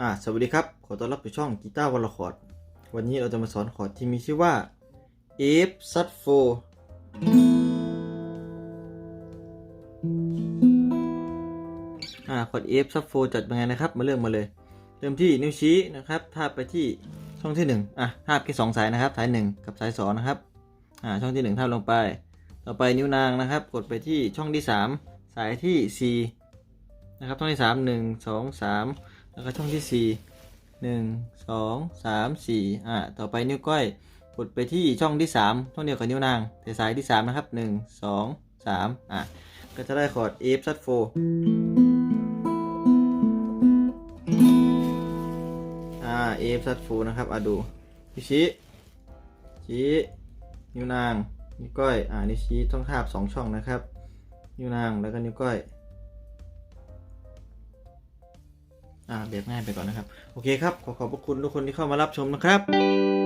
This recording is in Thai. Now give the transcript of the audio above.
อ่าสวัสดีครับ ขอต้อนรับสู่ช่องกีตาร์วอลคอร์ด วันนี้เราจะมาสอนคอร์ดที่มีชื่อว่า F sub 4อ่าคอร์ด F sub 4จัดยังไงนะครับ มาเริ่มมาเลย เริ่มที่นิ้วชี้นะครับทาบไปที่ช่องที่1อะทาบแค่สองสายนะครับ สาย 1 กับสาย 2 นะครับ อ่า ช่องที่ 1ทาบลงไป ต่อไปนิ้วนางนะครับ กดไปที่ช่องที่ 3 สายที่ 4 นะครับ ช่องที่ 3 1 2 3 แล้วก็ช่องที่สี่หนึ่งสองสามสี่อ่าต่อไปนิ้วก้อยกดไปที่ช่องที่สามช่องเดียวกับนิ้วนางแต่สายที่สามนะครับหนึ่งสองสามอะก็จะได้คอร์ด F sub 4อ่า F sub 4นะครับอะดูนิ้วชี้ชี้นิ้วนางนิ้วก้อยอ่านิ้วชี้ต้องทาบสองช่องนะครับ นิ้วนางแล้วก็นิ้วก้อย อ่าแบบง่ายไปก่อนนะครับ โอเคครับ ขอขอบพระคุณทุกคนที่เข้ามารับชมนะครับ